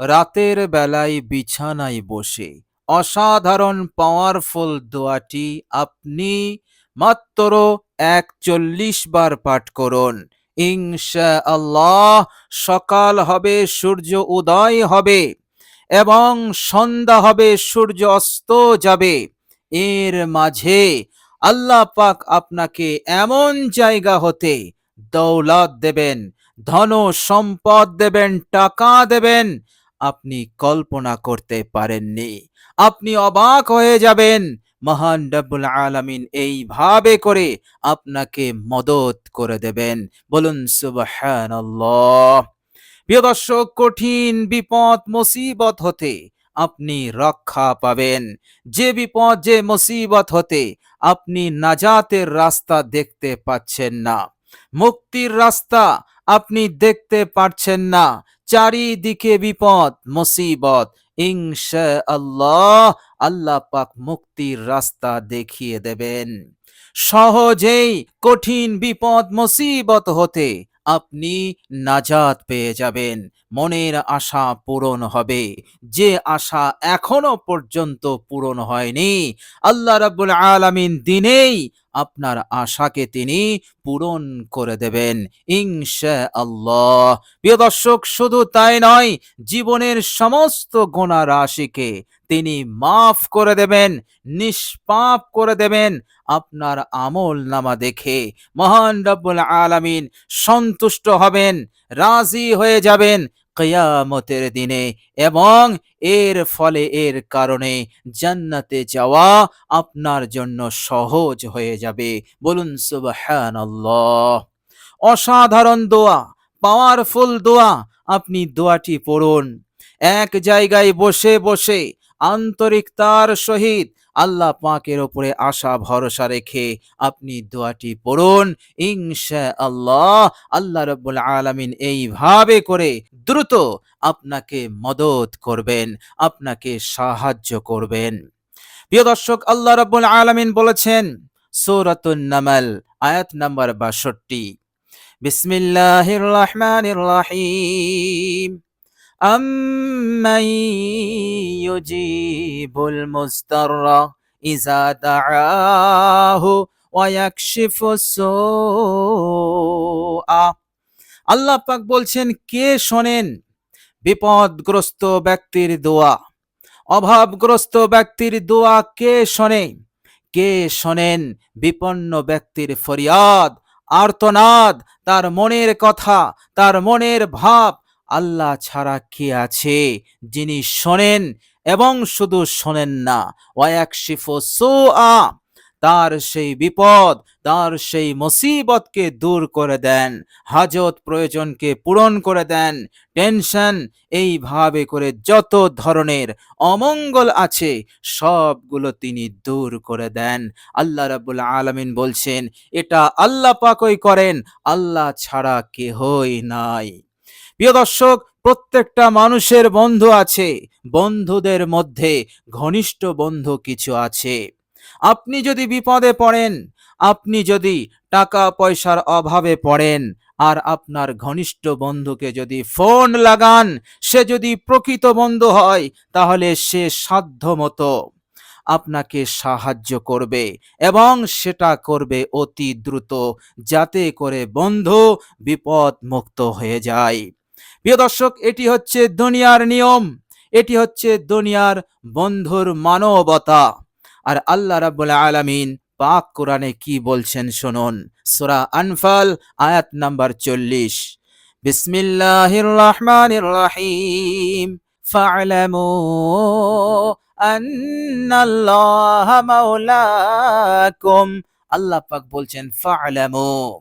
রাতের বেলায় বিছানায় বসে। অসাধারণ পাওয়ারফুল দোয়াটি আপনি মাত্র একচল্লিশ বার পাঠ করুন। ইনশা আল্লাহ সকাল হবে, সূর্য উদয় হবে এবং সন্ধ্যা হবে, সূর্য অস্ত যাবে। এর মাঝে আল্লাহ পাক আপনাকে এমন জায়গা হতে দৌলত দেবেন, ধন সম্পদ দেবেন, টাকা দেবেন আপনি কল্পনা করতে পারেননি। আপনি অবাক হয়ে যাবেন। মহান রব্বুল আলামিন এইভাবে করে আপনাকে মদত করে দেবেন। বলুন, সুবহানাল্লাহ। প্রিয় দর্শক, কঠিন বিপদ, মুসিবত হতে আপনি রক্ষা পাবেন। যে বিপদ, যে মুসিবত হতে আপনি নাজাতের রাস্তা দেখতে পাচ্ছেন না। মুক্তির রাস্তা আপনি দেখতে পারছেন না। চারিদিকে বিপদ, মুসিবত। ইংশ আল্লাহ আল্লাহ পাক মুক্তির রাস্তা দেখিয়ে দেবেন। সহজেই কঠিন বিপদ, মুসিবত হতে আপনি নাজাত পেয়ে যাবেন। মনের আশা পূরণ হবে। যে আশা এখনও পর্যন্ত পূরণ হয়নি, আল্লাহ রাব্বুল আলামিন দিনেই আপনার আশাকে তিনি পূরণ করে দেবেন ইনশা আল্লাহ প্রিয় দর্শক, শুধু তাই নয়, জীবনের সমস্ত গোনা রাশিকে তিনি মাফ করে দেবেন, নিষ্পাপ করে দেবেন আপনার আমল নামা দেখে। মহান রব্বুল আলামিন সন্তুষ্ট হবেন, রাজি হয়ে যাবেন কিয়ামতের দিনে এবং এর ফলে, এর কারণে জান্নাতে যাওয়া আপনার জন্য সহজ হয়ে যাবে। বলুন, সুবহানাল্লাহ। অসাধারণ দোয়া, পাওয়ারফুল দোয়া আপনি দোয়াটি পড়ুন। এক জায়গায় বসে বসে আন্তরিকতার সহিত আল্লাহ পাকের ওপরে আশা, ভরসা রেখে আপনি দোয়াটি পড়ুন। ইনশা আল্লাহ আল্লাহ রব্বুল আলামিন এইভাবে করে দ্রুত আপনাকে মদত করবেন, আপনাকে সাহায্য করবেন। প্রিয় দর্শক, আল্লাহ রব্বুল আলামিন বলেছেন সূরাতুন নামাল, আয়াত নাম্বার বাষট্টি। বিসমিল্লাহির রহমানির রহিম। أمن يجيب المضطر إذا دعاه ويكشف السوء আল্লাহ পাক বলছেন কে শোনেন বিপদগ্রস্ত ব্যক্তির দোয়া অভাবগ্রস্ত ব্যক্তির দোয়া কে শোনে কে শোনেন বিপন্ন ব্যক্তির ফরিয়াদ আর্তনাদ তার মনের কথা তার মনের ভাব আল্লাহ ছাড়া কে আছে যিনি শোনেন এবং শুধু শোনেন না? ওয়াক শিফো সো আ তার সেই বিপদ, তার সেই মুসিবতকে দূর করে দেন, হাজত প্রয়োজনকে পূরণ করে দেন, টেনশন এইভাবে করে যত ধরনের অমঙ্গল আছে সবগুলো তিনি দূর করে দেন। আল্লাহ রাব্বুল আলামিন বলছেন, এটা আল্লাহ পাকই করেন, আল্লাহ ছাড়া কেহই নাই। প্রিয় দর্শক, প্রত্যেকটা মানুষের বন্ধু আছে, বন্ধুদের মধ্যে ঘনিষ্ঠ বন্ধু কিছু আছে। আপনি যদি বিপদে পড়েন, আপনি যদি টাকা পয়সার অভাবে পড়েন, আর আপনার ঘনিষ্ঠ বন্ধুকে যদি ফোন লাগান, সে যদি প্রকৃত বন্ধু হয়, তাহলে সে সাধ্য মতো আপনাকে সাহায্য করবে এবং সেটা করবে অতি দ্রুত, যাতে করে বন্ধু বিপদ মুক্ত হয়ে যায়। প্রিয় দর্শক, এটি হচ্ছে দুনিয়ার নিয়ম, এটি হচ্ছে দুনিয়ার বন্ধুর মানবতা। আর আল্লাহ রাব্বুল আলামিন পাক কোরআনে কি বলছেন শুনুন? সূরা আনফাল, আয়াত নাম্বার চল্লিশ। বিসমিল্লাহির রহমানির রহিম। ফা'লামু আন্নাল্লাহা মাওলাকুম। আল্লাহ পাক বলছেন, ফা'লামু।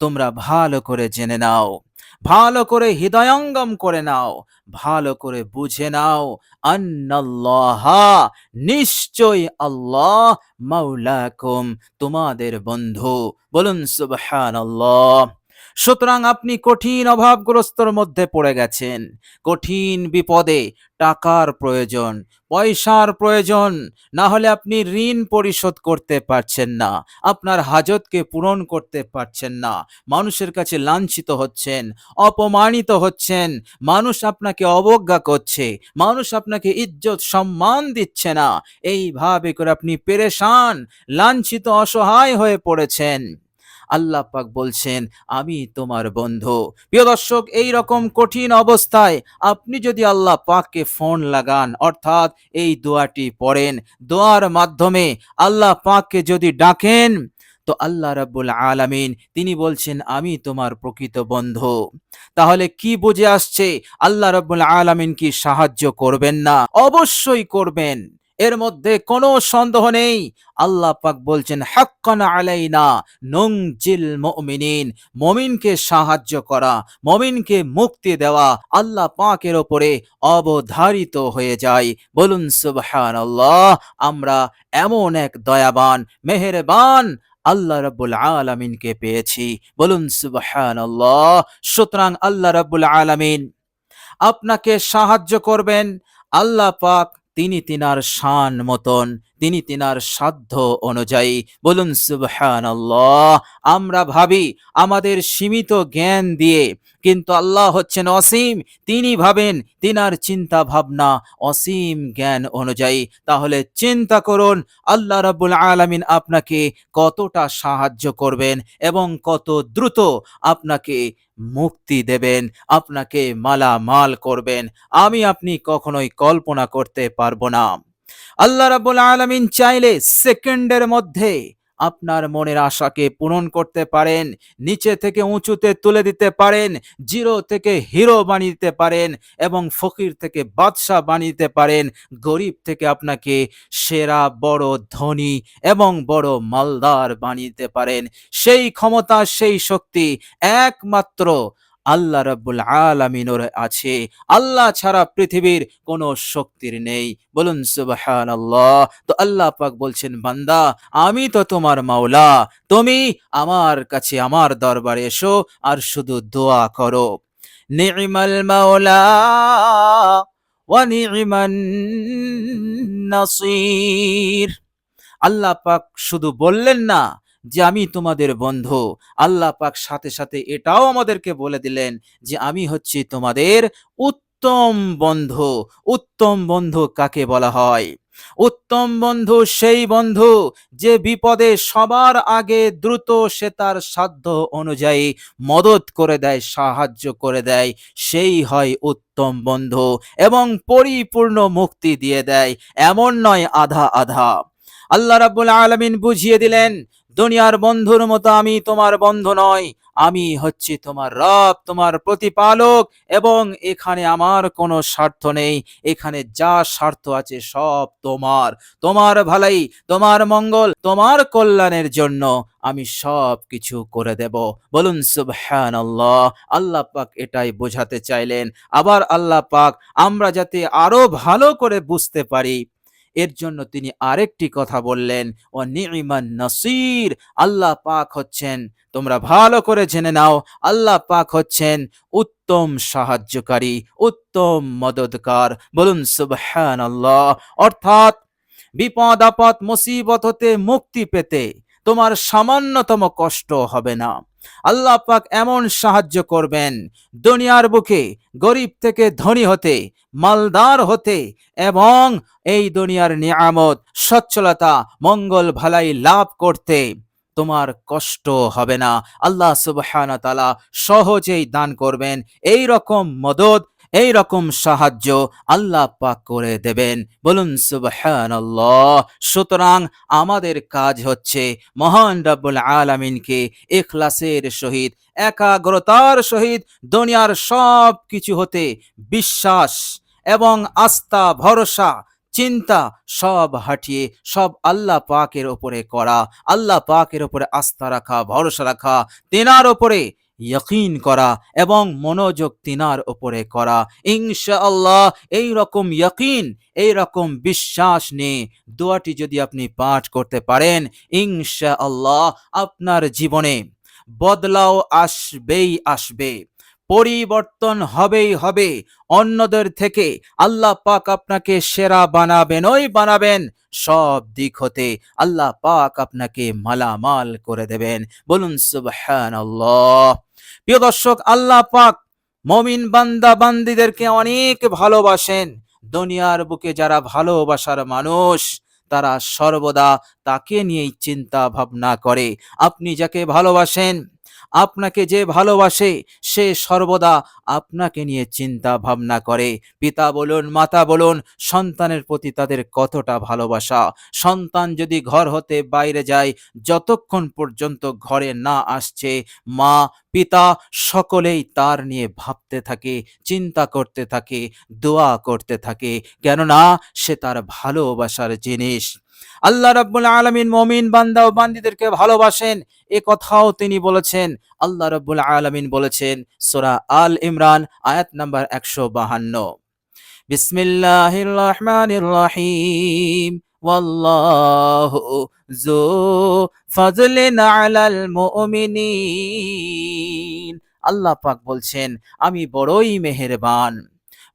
তোমরা ভালো করে জেনে নাও। ভালো করে হৃদয়ঙ্গম করে নাও, ভালো করে বুঝে নাও, আন্নাল্লাহা নিশ্চয় আল্লাহ মাউলাকুম তোমাদের বন্ধু। বলুন সুবহানাল্লাহ। সুতরাং আপনি কঠিন অভাবগ্রস্তর মধ্যে পড়ে গেছেন। কঠিন বিপদে টাকার প্রয়োজন, পয়সার প্রয়োজন, না হলে আপনি ঋণ পরিশোধ করতে পারছেন না, আপনার হাজতকে পূরণ করতে পারছেন না, মানুষের কাছে লাঞ্ছিত হচ্ছেন, অপমানিত হচ্ছেন, মানুষ আপনাকে অবজ্ঞা করছে, মানুষ আপনাকে ইজ্জত সম্মান দিচ্ছে না। এইভাবে করে আপনি পেরেশান, লাঞ্ছিত, অসহায় হয়ে পড়েছেন। আল্লাহ পাক বলছেন, আমি তোমার বন্ধু। প্রিয় দর্শক এই রকম কঠিন অবস্থায় আপনি যদি আল্লাহ পাককে ফোন লাগান, অর্থাৎ এই দোয়াটি পড়েন, দোয়ার মাধ্যমে আল্লাহ পাককে যদি ডাকেন, তো আল্লাহ রাব্বুল আলামিন, তিনি বলছেন, আমি তোমার প্রকৃত বন্ধু। তাহলে কি বুঝে আসছে, আল্লাহ রাব্বুল আলামিন কি সাহায্য করবেন না? অবশ্যই করবেন। এর মধ্যে কোনো সন্দেহ নেই। আল্লাহ পাক বলছেন, হাক্কান আলাইনা নংজিল মুমিনিন, মমিনকে সাহায্য করা, মমিনকে মুক্তি দেওয়া আল্লাহ পাকের ওপরে অবধারিত হয়ে যায়। বলুন, সুবহানাল্লাহ, আমরা এমন এক দয়াবান, মেহেরবান আল্লাহ রাব্বুল আলামিনকে পেয়েছি। বলুন, সুবহানাল্লাহ, সুতরাং আল্লাহ রাব্বুল আলামিন আপনাকে সাহায্য করবেন। আল্লাহ পাক তিনি তিনার শান মতন তিনি তিনার সাধ্য অনুযায়ী বলুন, সুবহানাল্লাহ, আমরা ভাবি আমাদের সীমিত জ্ঞান দিয়ে কিন্তু আল্লাহ হচ্ছেন অসীম, তিনি ভাবেন তিনার চিন্তা ভাবনা অসীম জ্ঞান অনুযায়ী। তাহলে চিন্তা করুন, আল্লাহ রাব্বুল আলামিন আপনাকে কতটা সাহায্য করবেন এবং কত দ্রুত আপনাকে মুক্তি দেবেন, আপনাকে মালামাল করবেন। আমি আপনি কখনোই কল্পনা করতে পারব না। আল্লাহ রাব্বুল আলামিন চাইলে সেকেন্ডের মধ্যে আপনার মনের আশাকে পূরণ করতে পারেন, নিচে থেকে উঁচুতে তুলে দিতে পারেন, জিরো থেকে হিরো বানিয়ে দিতে পারেন এবং ফকির থেকে বাদশাহ বানিয়ে দিতে পারেন, গরিব থেকে আপনাকে সেরা বড় ধনী এবং বড় মালদার বানিয়ে দিতে পারেন। সেই ক্ষমতা, সেই শক্তি একমাত্র আল্লাহ রাব্বুল আলামিনের আছে। আল্লাহ ছাড়া পৃথিবীর কোনো শক্তির নেই। বলুন সুবহানাল্লাহ। তো আল্লাহ পাক বলছেন, বান্দা, আমি তো তোমার মাওলা। তুমি আমার কাছে আমার দরবারে এসো আর শুধু দোয়া করো। নি'মাল মাওলা নাসির। আল্লাহ পাক শুধু বললেন না যে আমি তোমাদের বন্ধু। আল্লাহ পাক সাথে সাথে এটাও আমাদেরকে বলে দিলেন যে আমি হচ্ছি তোমাদের উত্তম বন্ধু। উত্তম বন্ধু কাকে বলা হয়? উত্তম বন্ধু সেই বন্ধু যে বিপদে সবার আগে দ্রুত সে তার সাধ্য অনুযায়ী মদত করে দেয়, সাহায্য করে দেয়, সেই হয় উত্তম বন্ধু এবং পরিপূর্ণ মুক্তি দিয়ে দেয়। এমন নয় আধা আধা। আল্লাহ রাব্বুল আলামিন বুঝিয়ে দিলেন দুনিয়ার বন্ধুর মতো আমি তোমার বন্ধু নয় আমি হচ্ছি তোমার রব, তোমার প্রতিপালক, এবং এখানে আমার কোনো স্বার্থ নেই, এখানে যা স্বার্থ আছে সব তোমার। তোমার ভালাই, তোমার মঙ্গল, তোমার কল্যাণের জন্য আমি সব কিছু করে দেব। বলুন, সুবহানাল্লাহ, আল্লাহ পাক এটাই বোঝাতে চাইলেন। আবার আল্লাহ পাক আমরা যাতে আরও ভালো করে বুঝতে পারি এর জন্য তিনি আরেকটি কথা বললেন ও নিমান নসির আল্লাহ পাক হচ্ছেন, তোমরা ভালো করে জেনে নাও, আল্লাহ পাক হচ্ছেন উত্তম সাহায্যকারী, উত্তম মদতকার বলুন সুবহান আল্লাহ অর্থাৎ বিপদ, আপদ, মুসিবত হতে মুক্তি পেতে তোমার সামান্যতম কষ্ট হবে না। আল্লাহ পাক এমন সাহায্য করবেন, দুনিয়ার বুকে গরিব থেকে ধনী হতে, মালদার হতে এবং এই দুনিয়ার নিয়ামত, সচ্ছলতা, মঙ্গল ভালাই লাভ করতে। তোমার কষ্ট হবে না। আল্লাহ সুবহান তালা সহজেই দান করবেন। এই রকম মদত এই রকম সাহায্য আল্লাহ পাক করে দেবেন। বলুন, সুবহানাল্লাহ। সুতরাং আমাদের কাজ হচ্ছে মহান রব্বুল আলামিনকে ইখলাসের সহিত, একাগ্রতার সহিত দুনিয়ার সব কিছু হতে বিশ্বাস এবং আস্থা, ভরসা, চিন্তা সব হাঁটিয়ে, সব আল্লাহ পাকের ওপরে করা, আল্লাহ পাকের ওপরে আস্থা রাখা, ভরসা রাখা, তেনার ওপরে ইয়কিন করা এবং মনোযোগ তিনার ওপরে করা। ইনশা আল্লাহ এই রকম ইয়কিন এই রকম বিশ্বাস নিয়ে দোয়াটি যদি আপনি পাঠ করতে পারেন ইনশা আল্লাহ আপনার জীবনে বদলাও আসবেই আসবে। পরিবর্তন হবেই হবে। অন্যদের থেকে আল্লাহ পাক আপনাকে সেরা বানাবেন, ওই বানাবেন। সব দিক হতে আল্লাহ পাক আপনাকে মালামাল করে দেবেন। বলুন সুবহানাল্লাহ। প্রিয় দর্শক, আল্লাহ পাক মমিন বান্দা বান্দিদেরকে অনেক ভালোবাসেন। দুনিয়ার বুকে যারা ভালোবাসার মানুষ, তারা সর্বদা তাকে নিয়েই চিন্তা ভাবনা করে। আপনি যাকে ভালোবাসেন আপনাকে যে ভালোবাসে, সে সর্বদা আপনাকে নিয়ে চিন্তা ভাবনা করে। পিতা বলুন, মাতা বলুন, সন্তানের প্রতি তাদের কতটা ভালোবাসা। সন্তান যদি ঘর হতে বাইরে যায়, যতক্ষণ পর্যন্ত ঘরে না আসছে, মা, পিতা সকলেই তার নিয়ে ভাবতে থাকে, চিন্তা করতে থাকে, দোয়া করতে থাকে। কেননা, সে তার ভালোবাসার জিনিস। আল্লাহ রাব্বুল আলামিন মমিন বান্দা ও বান্দিদেরকে ভালোবাসেন এ কথাও তিনি বলেছেন আল্লাহ রাব্বুল আলামিন বলেছেন সূরা আল ইমরান আয়াত নাম্বার একশো বাহান্ন বিসমিল্লাহির রহমানির রহিম والله ذو فضل على المؤمنين আল্লাহ পাক বলছেন আমি বড়ই মেহেরবান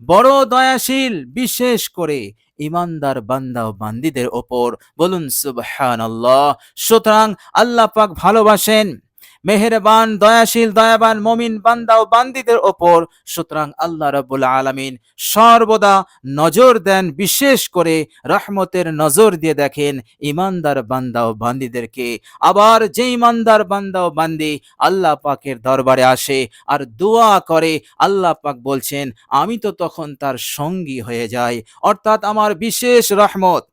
বড় দয়াশীল, বিশেষ করে ইমানদার বান্দা ও বান্দিদের ওপর। বলুন, সুবহানাল্লাহ। সুতরাং আল্লাহ পাক ভালোবাসেন। মেহেরবান, দয়াশীল, দয়াবান মমিন, বান্দা ও বান্দিদের ওপর সুতরাং আল্লাহ রাব্বুল আলামিন সর্বদা নজর দেন, বিশেষ করে রহমতের নজর দিয়ে দেখেন ইমানদার বান্দা ও বান্দিদেরকে। আবার যে ইমানদার বান্দা ও বান্দি আল্লাহ পাকের দরবারে আসে আর দোয়া করে, আল্লাহ পাক বলছেন, আমি তো তখন তার সঙ্গী হয়ে যাই। অর্থাৎ আমার বিশেষ রহমত।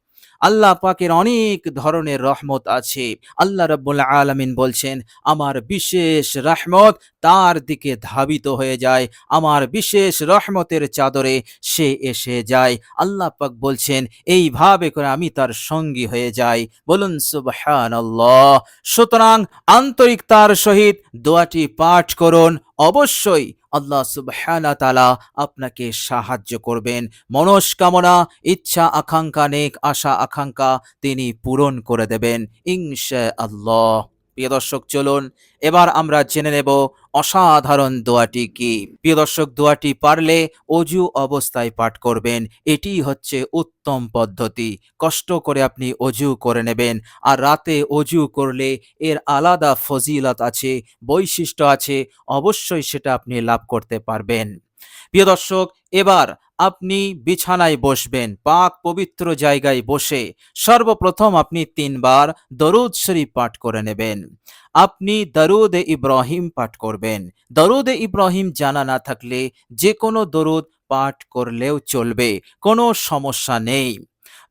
আল্লাহ পাকের অনেক ধরনের রহমত আছে। আল্লাহ রাব্বুল আলামিন বলছেন, আমার বিশেষ রহমত তার দিকে ধাবিত হয়ে যায়। আমার বিশেষ রহমতের চাদরে সে এসে যায়। আল্লাহ পাক বলছেন, এইভাবে করে আমি তার সঙ্গী হয়ে যাই। বলুন, সুবহানাল্লাহ। সুতরাং আন্তরিকতার সহিত দোয়াটি পাঠ করুন। অবশ্যই আল্লাহ সুবহানা তালা আপনাকে সাহায্য করবেন। মনস্কামনা, ইচ্ছা, আকাঙ্ক্ষা, নেক, আশা, আকাঙ্ক্ষা তিনি পূরণ করে দেবেন। ইনশা আল্লাহ প্রিয় দর্শক, চলুন এবার আমরা জেনে নেব অসাধারণ দোয়াটি কি। প্রিয় দর্শক, দোয়াটি পারলে অজু অবস্থায় পাঠ করবেন। এটি হচ্ছে উত্তম পদ্ধতি। কষ্ট করে আপনি অজু করে নেবেন। আর রাতে অজু করলে এর আলাদা ফজিলত আছে, বৈশিষ্ট্য আছে, অবশ্যই সেটা আপনি লাভ করতে পারবেন। প্রিয় দর্শক, এবার আপনি বিছানায় বসবেন, পাক পবিত্র জায়গায় বসে সর্বপ্রথম আপনি তিনবার দরুদ শরীফ পাঠ করে নেবেন। আপনি দরুদ ইব্রাহিম পাঠ করবেন। দরুদ ইব্রাহিম জানা না থাকলে যে কোনো দরুদ পাঠ করলেও চলবে, কোনো সমস্যা নেই।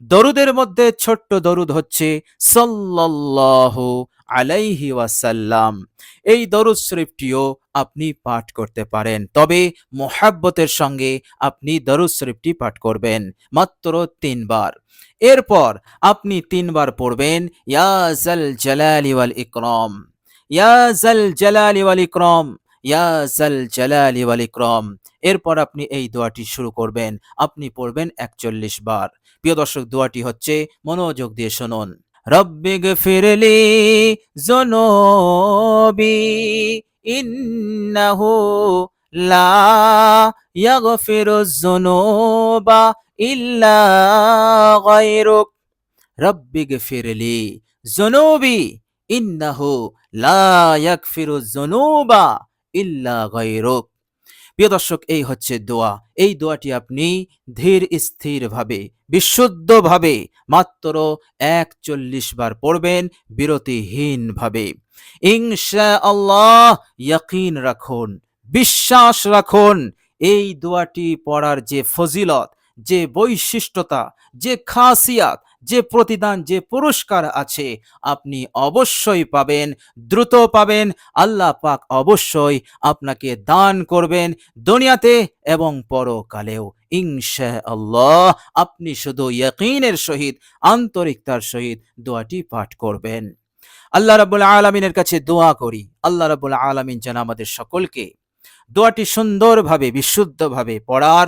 দরুদের মধ্যে ছোট্ট দরুদ হচ্ছে সাল্লাল্লাহু আলাইহি ওয়াসাল্লাম। এই দরুদ শরীফটিও আপনি পাঠ করতে পারেন। তবে মোহাব্বতের সঙ্গে আপনি দরুদ শরীফটি পাঠ করবেন মাত্র তিনবার। এরপর আপনি তিনবার পড়বেন ইয়াজাল জালালি ওয়াল ইকরাম। ইয়াজাল জালালি ওয়াল ইকরাম। ইয়াজাল জালালি ওয়াল ইকরাম। এরপর আপনি এই দোয়াটি শুরু করবেন। আপনি পড়বেন একচল্লিশ বার। প্রিয় দর্শক, দোয়াটি হচ্ছে মনোযোগ দিয়ে শুনুন। রব্বিগ ফিরলি জনবি ইন্নাহু লা ইয়াগফিরু যুনুবা ইল্লা গায়রুক। রব্বিগ ফিরলি জনবি ইন্নাহু লা ইয়াগফিরু যুনুবা ইল্লা গায়রুক। প্রিয় দর্শক, এই হচ্ছে দোয়া। এই দোয়াটি আপনি ধীর, স্থিরভাবে, বিশুদ্ধভাবে মাত্র একচল্লিশ বার পড়বেন বিরতিহীনভাবে। ইনশা আল্লাহ ইয়াকিন রাখুন, বিশ্বাস রাখুন, এই দোয়াটি পড়ার যে ফজিলত, যে বৈশিষ্ট্যতা, যে খাসিয়াত যে প্রতিদান, যে পুরস্কার আছে, আপনি অবশ্যই পাবেন, দ্রুত পাবেন, আল্লাহ পাক অবশ্যই আপনাকে দান করবেন দুনিয়াতে এবং পরকালেও। ইনশা আল্লাহ আপনি শুধু ইয়াকিনের সহিত, আন্তরিকতার সহিত দোয়াটি পাঠ করবেন। আল্লাহ রাবুল আলমিনের কাছে দোয়া করি। আল্লাহ রাবুল আলমিন যেন আমাদের সকলকে দোয়াটি সুন্দরভাবে, বিশুদ্ধভাবে পড়ার